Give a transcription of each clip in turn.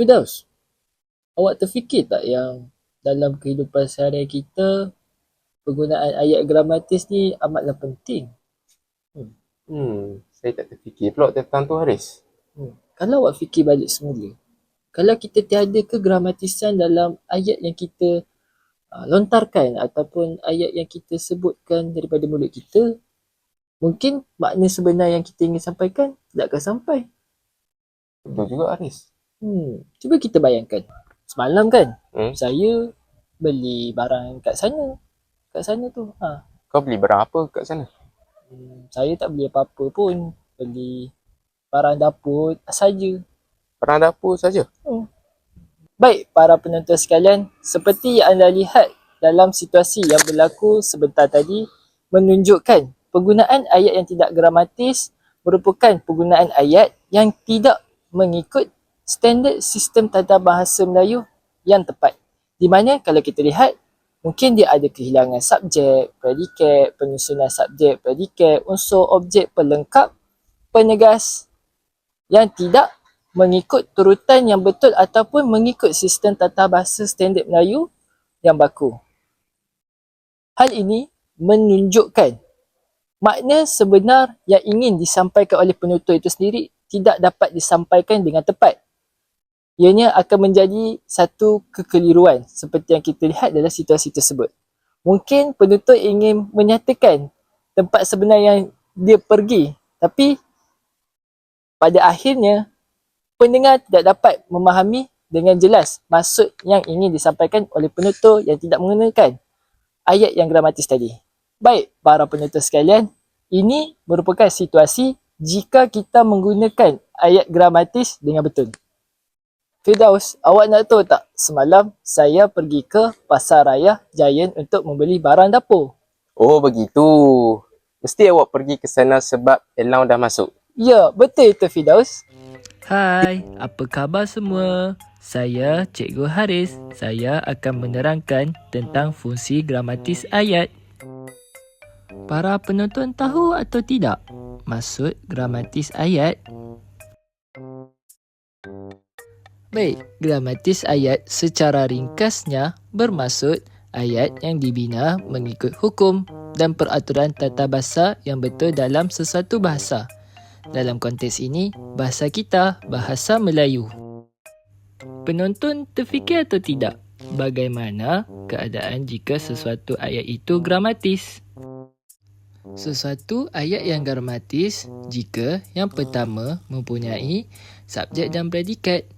Firdaus, awak terfikir tak yang dalam kehidupan seharian kita, penggunaan ayat gramatis ni amatlah penting? Hmm, saya tak terfikir pula tentang tu Haris. Hmm. Kalau awak fikir balik semula, kalau kita tiada kegramatisan dalam ayat yang kita uh, lontarkan ataupun ayat yang kita sebutkan daripada mulut kita, mungkin makna sebenar yang kita ingin sampaikan tidak akan sampai. Betul juga Haris. Hmm, cuba kita bayangkan. Semalam kan, Hmm. saya beli barang kat sana. Kat sana tu. Ha. Kau beli barang apa kat sana? Hmm, saya tak beli apa-apa pun. Beli barang dapur saja. Barang dapur saja. Baik, para penonton sekalian, seperti yang anda lihat dalam situasi yang berlaku sebentar tadi menunjukkan penggunaan ayat yang tidak gramatis merupakan penggunaan ayat yang tidak mengikut standard sistem tata bahasa Melayu yang tepat. Di mana kalau kita lihat, mungkin dia ada kehilangan subjek, predikat, penyusunan subjek, predikat, unsur objek pelengkap, penegas yang tidak mengikut turutan yang betul ataupun mengikut sistem tata bahasa standard Melayu yang baku. Hal ini menunjukkan makna sebenar yang ingin disampaikan oleh penutur itu sendiri tidak dapat disampaikan dengan tepat. Ianya akan menjadi satu kekeliruan seperti yang kita lihat dalam situasi tersebut. Mungkin penutur ingin menyatakan tempat sebenar yang dia pergi tapi pada akhirnya pendengar tidak dapat memahami dengan jelas maksud yang ingin disampaikan oleh penutur yang tidak mengenakan ayat yang gramatis tadi. Baik, para penutur sekalian, ini merupakan situasi jika kita menggunakan ayat gramatis dengan betul. Firdaus, awak nak tahu tak semalam saya pergi ke Pasar Raya Giant untuk membeli barang dapur. Oh begitu. Mesti awak pergi ke sana sebab Elang dah masuk. Ya, betul itu Firdaus. Hai, apa khabar semua? Saya Cikgu Haris. Saya akan menerangkan tentang fungsi gramatis ayat. Para penonton tahu atau tidak maksud gramatis ayat? Baik, gramatis ayat secara ringkasnya bermaksud ayat yang dibina mengikut hukum dan peraturan tata bahasa yang betul dalam sesuatu bahasa. Dalam konteks ini, bahasa kita bahasa Melayu. Penonton terfikir atau tidak bagaimana keadaan jika sesuatu ayat itu gramatis? Sesuatu ayat yang gramatis jika yang pertama mempunyai subjek dan predikat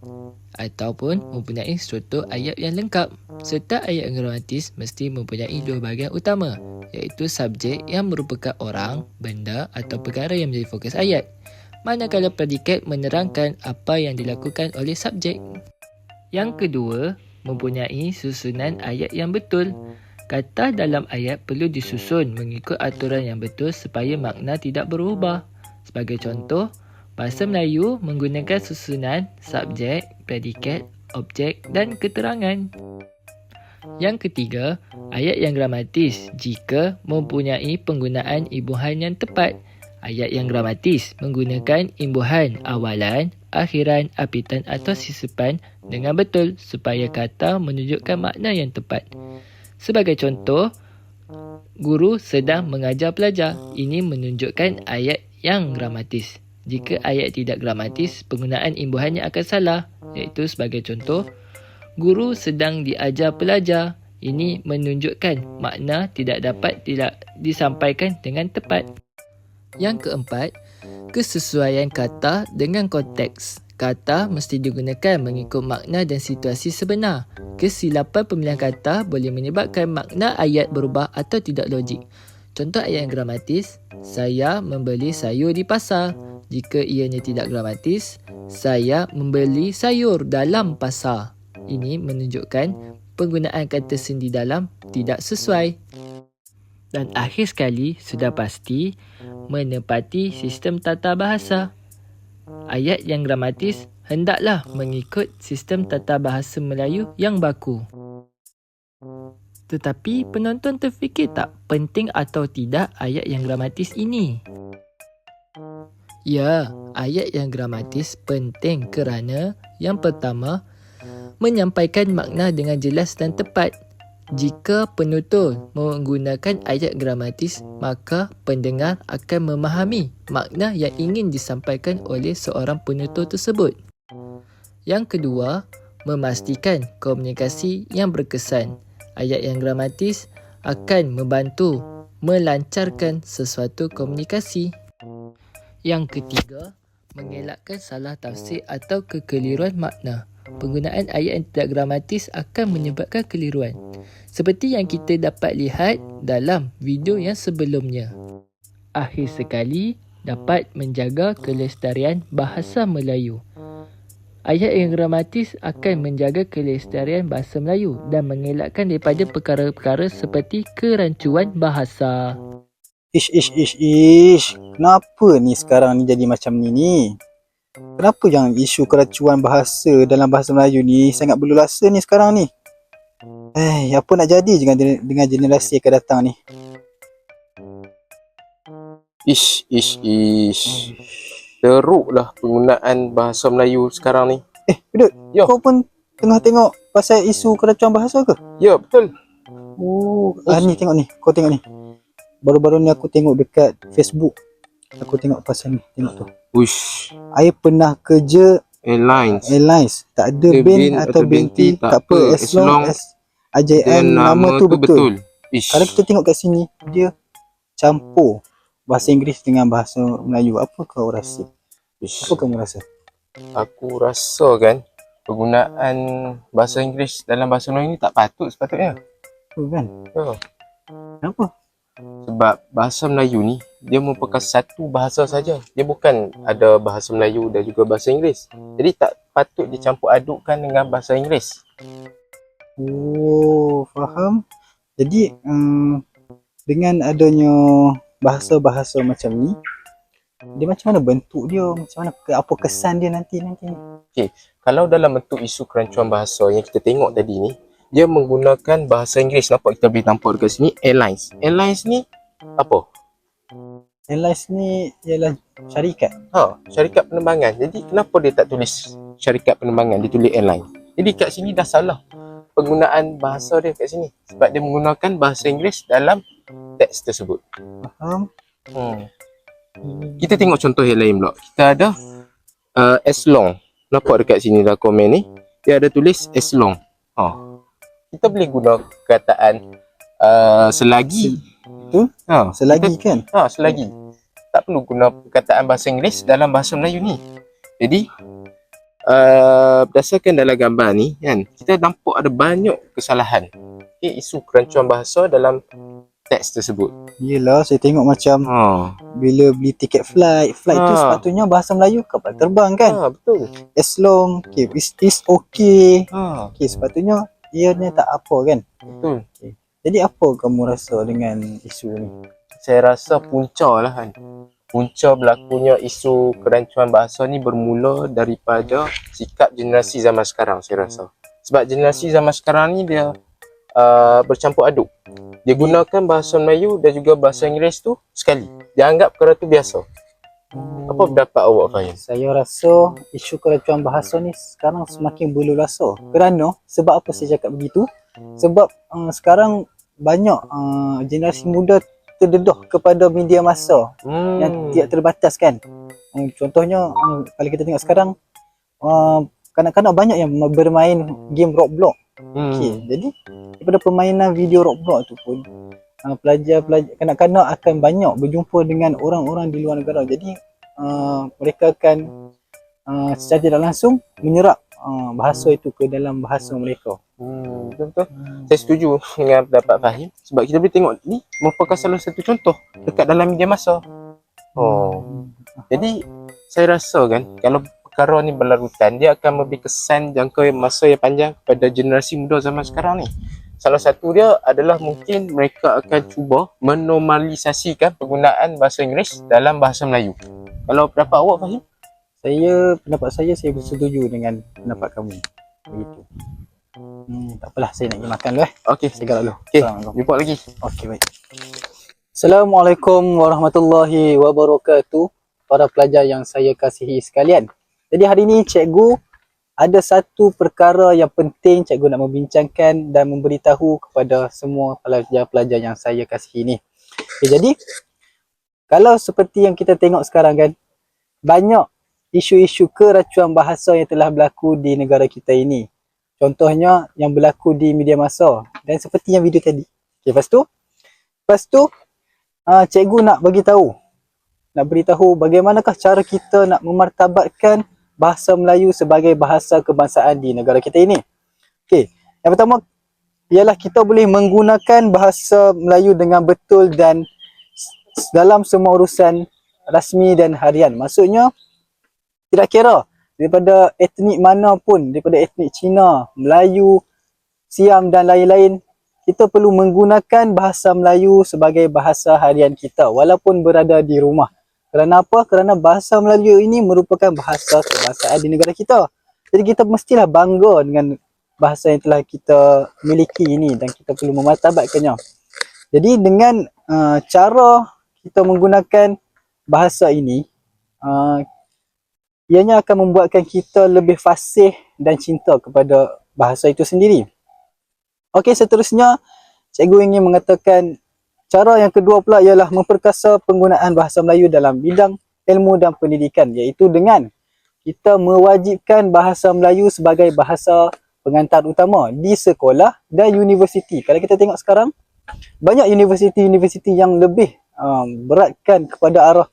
ataupun mempunyai struktur ayat yang lengkap serta ayat gramatis mesti mempunyai dua bahagian utama iaitu subjek yang merupakan orang, benda atau perkara yang menjadi fokus ayat manakala predikat menerangkan apa yang dilakukan oleh subjek. Yang kedua, mempunyai susunan ayat yang betul. Kata dalam ayat perlu disusun mengikut aturan yang betul supaya makna tidak berubah. Sebagai contoh, bahasa Melayu menggunakan susunan subjek, predikat, objek dan keterangan. Yang ketiga, ayat yang gramatis jika mempunyai penggunaan imbuhan yang tepat. Ayat yang gramatis menggunakan imbuhan awalan, akhiran, apitan atau sisipan dengan betul supaya kata menunjukkan makna yang tepat. Sebagai contoh, guru sedang mengajar pelajar. Ini menunjukkan ayat yang gramatis. Jika ayat tidak gramatis, penggunaan imbuhannya akan salah. Iaitu sebagai contoh, guru sedang diajar pelajar. Ini menunjukkan makna tidak dapat tidak disampaikan dengan tepat. Yang keempat, kesesuaian kata dengan konteks. Kata mesti digunakan mengikut makna dan situasi sebenar. Kesilapan pemilihan kata boleh menyebabkan makna ayat berubah atau tidak logik. Contoh ayat yang gramatis, saya membeli sayur di pasar. Jika ianya tidak gramatis, saya membeli sayur dalam pasar. Ini menunjukkan penggunaan kata sendi dalam tidak sesuai. Dan akhir sekali, sudah pasti menepati sistem tata bahasa. Ayat yang gramatis hendaklah mengikut sistem tata bahasa Melayu yang baku. Tetapi penonton terfikir tak penting atau tidak ayat yang gramatis ini? Ya, ayat yang gramatis penting kerana yang pertama, menyampaikan makna dengan jelas dan tepat. Jika penutur menggunakan ayat gramatis, maka pendengar akan memahami makna yang ingin disampaikan oleh seorang penutur tersebut. Yang kedua, memastikan komunikasi yang berkesan. Ayat yang gramatis akan membantu melancarkan sesuatu komunikasi. Yang ketiga, mengelakkan salah tafsir atau kekeliruan makna. Penggunaan ayat yang tidak gramatis akan menyebabkan keliruan. Seperti yang kita dapat lihat dalam video yang sebelumnya. Akhir sekali, dapat menjaga kelestarian bahasa Melayu. Ayat yang gramatis akan menjaga kelestarian bahasa Melayu dan mengelakkan daripada perkara-perkara seperti kerancuan bahasa. Ish, ish, ish, ish. Kenapa ni sekarang ni jadi macam ni ni? Kenapa jangan isu keracuan bahasa dalam bahasa Melayu ni sangat berlulasa ni sekarang ni? Eh, apa nak jadi dengan dengan generasi yang akan datang ni? Ish, ish, ish. Teruklah penggunaan bahasa Melayu sekarang ni. Eh, Pedut, Yo. kau pun tengah tengok pasal isu keracuan bahasa ke? Ya, betul. Oh, ah, ni tengok ni. Kau tengok ni. Baru-baru ni aku tengok dekat Facebook. Aku tengok pasal ni. Tengok tu. Uish, I pernah kerja airlines. airlines. Tak ada bin bin atau binti. binti, Tak apa. As long as Dan nama, tu betul. Ish. Kalau kita tengok kat sini, dia campur bahasa Inggeris dengan bahasa Melayu. Apa kau rasa? Ish. Apa kamu rasa? Aku rasa kan penggunaan bahasa Inggeris dalam bahasa Melayu ni tak patut sepatutnya. Tu kan? Ya. Kenapa? Sebab bahasa Melayu ni dia merupakan satu bahasa saja. Dia bukan ada bahasa Melayu dan juga bahasa Inggeris. Jadi tak patut dicampur adukkan dengan bahasa Inggeris. Oh, faham. Jadi, um, dengan adanya bahasa-bahasa macam ni, dia macam mana bentuk dia? Macam mana apa kesan dia nanti nanti? Kalau dalam bentuk isu kerancuan bahasa yang kita tengok tadi ni, dia menggunakan bahasa Inggeris. Nampak kita boleh nampak dekat sini airlines. Airlines ni apa? Airlines ni ialah syarikat. Ha, syarikat penerbangan. Jadi kenapa dia tak tulis syarikat penerbangan, dia tulis airline. Jadi kat sini dah salah penggunaan bahasa dia kat sini. Sebab dia menggunakan bahasa Inggeris dalam teks tersebut. Faham? Hmm. Kita tengok contoh yang lain pula. Kita ada uh, as long. Nampak dekat sini dah komen ni. Dia ada tulis as long. Ha. Kita boleh guna perkataan uh, selagi. Betul. Ha, Selagi kan? Ha, selagi. Tak perlu guna perkataan bahasa Inggeris dalam bahasa Melayu ni. Jadi, uh, berdasarkan dalam gambar ni, kan, kita nampak ada banyak kesalahan. Okay, isu kerancuan bahasa dalam teks tersebut. Yelah, saya tengok macam Ha, bila beli tiket flight, flight tu Ha. sepatutnya bahasa Melayu kapal terbang kan? ha betul. As long, okay, is, is okay. Ha, Okay, sepatutnya ianya tak apa kan? betul. Jadi apa kamu rasa dengan isu ni? Saya rasa punca lah kan. Punca berlakunya isu kerancuan bahasa ni bermula daripada sikap generasi zaman sekarang saya rasa. Sebab generasi zaman sekarang ni dia uh, bercampur aduk. Dia gunakan bahasa Melayu dan juga bahasa Inggeris tu sekali. Dia anggap perkara tu biasa. Apa pendapat awak Fahim? Saya rasa isu kerancuan bahasa ni sekarang semakin berlulasa. Kerana sebab apa saya cakap begitu? Sebab uh, sekarang banyak uh, generasi muda terdedah kepada media masa Hmm. yang tidak terbatas kan. Um, contohnya um, kalau kita tengok sekarang uh, kanak-kanak banyak yang bermain game Roblox. Hmm. Okey, jadi daripada permainan video Roblox tu pun uh, pelajar-pelajar kanak-kanak akan banyak berjumpa dengan orang-orang di luar negara. Jadi uh, mereka akan uh, secara tidak langsung menyerap uh, bahasa itu ke dalam bahasa mereka. Hmm, betul-betul. Saya setuju dengan pendapat Fahim sebab kita boleh tengok ni merupakan salah satu contoh dekat dalam media masa. Oh. Jadi saya rasa kan kalau perkara ni berlarutan dia akan memberi kesan jangka masa yang panjang kepada generasi muda zaman sekarang ni. Salah satu dia adalah mungkin mereka akan cuba menormalisasikan penggunaan bahasa Inggeris dalam bahasa Melayu. Kalau pendapat awak Fahim? Saya pendapat saya saya bersetuju dengan pendapat kamu. Begitu. Hmm, tak apalah saya nak pergi makan dulu eh. Okey. Saya gerak dulu. Okey, jumpa lagi. Okey baik. Assalamualaikum warahmatullahi wabarakatuh para pelajar yang saya kasihi sekalian. Jadi hari ini cikgu ada satu perkara yang penting cikgu nak membincangkan dan memberitahu kepada semua pelajar-pelajar yang saya kasihi ni. Okay, jadi kalau seperti yang kita tengok sekarang kan banyak isu-isu keracuan bahasa yang telah berlaku di negara kita ini. Contohnya yang berlaku di media masa dan seperti yang video tadi. Okay, lepas tu lepas tu uh, cikgu nak bagi tahu nak beritahu bagaimanakah cara kita nak memartabatkan bahasa Melayu sebagai bahasa kebangsaan di negara kita ini. Okey, yang pertama ialah kita boleh menggunakan bahasa Melayu dengan betul dan dalam semua urusan rasmi dan harian. Maksudnya tidak kira daripada etnik mana pun, daripada etnik Cina, Melayu, Siam dan lain-lain, kita perlu menggunakan bahasa Melayu sebagai bahasa harian kita walaupun berada di rumah. Kerana apa? Kerana bahasa Melayu ini merupakan bahasa kebangsaan di negara kita. Jadi kita mestilah bangga dengan bahasa yang telah kita miliki ini dan kita perlu memartabatkannya. Jadi dengan uh, cara kita menggunakan bahasa ini, uh, ianya akan membuatkan kita lebih fasih dan cinta kepada bahasa itu sendiri. Okey, seterusnya cikgu ingin mengatakan Cara yang kedua pula ialah memperkasa penggunaan bahasa Melayu dalam bidang ilmu dan pendidikan iaitu dengan kita mewajibkan bahasa Melayu sebagai bahasa pengantar utama di sekolah dan universiti. Kalau kita tengok sekarang banyak universiti-universiti yang lebih um, beratkan kepada arah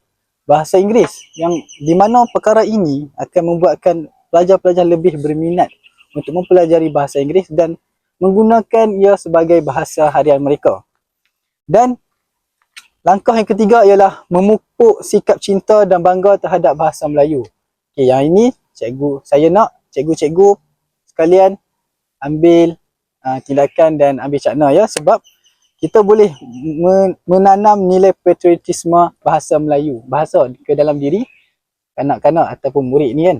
bahasa Inggeris yang di mana perkara ini akan membuatkan pelajar-pelajar lebih berminat untuk mempelajari bahasa Inggeris dan menggunakan ia sebagai bahasa harian mereka. Dan langkah yang ketiga ialah memupuk sikap cinta dan bangga terhadap bahasa Melayu. Okey, yang ini cikgu saya nak cikgu-cikgu sekalian ambil uh, tindakan dan ambil cakna ya sebab kita boleh men- menanam nilai patriotisme bahasa Melayu, bahasa ke dalam diri kanak-kanak ataupun murid ni kan.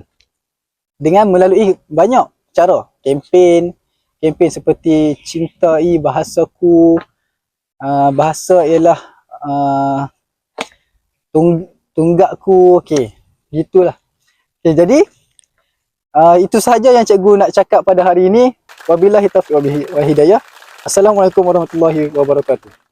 Dengan melalui banyak cara, kempen, kempen seperti cintai bahasaku, uh, bahasa ialah uh, tung, tunggakku. Okey gitulah okey jadi uh, itu sahaja yang cikgu nak cakap pada hari ini. Wabillahi taufiq wa hidayah. Assalamualaikum warahmatullahi wabarakatuh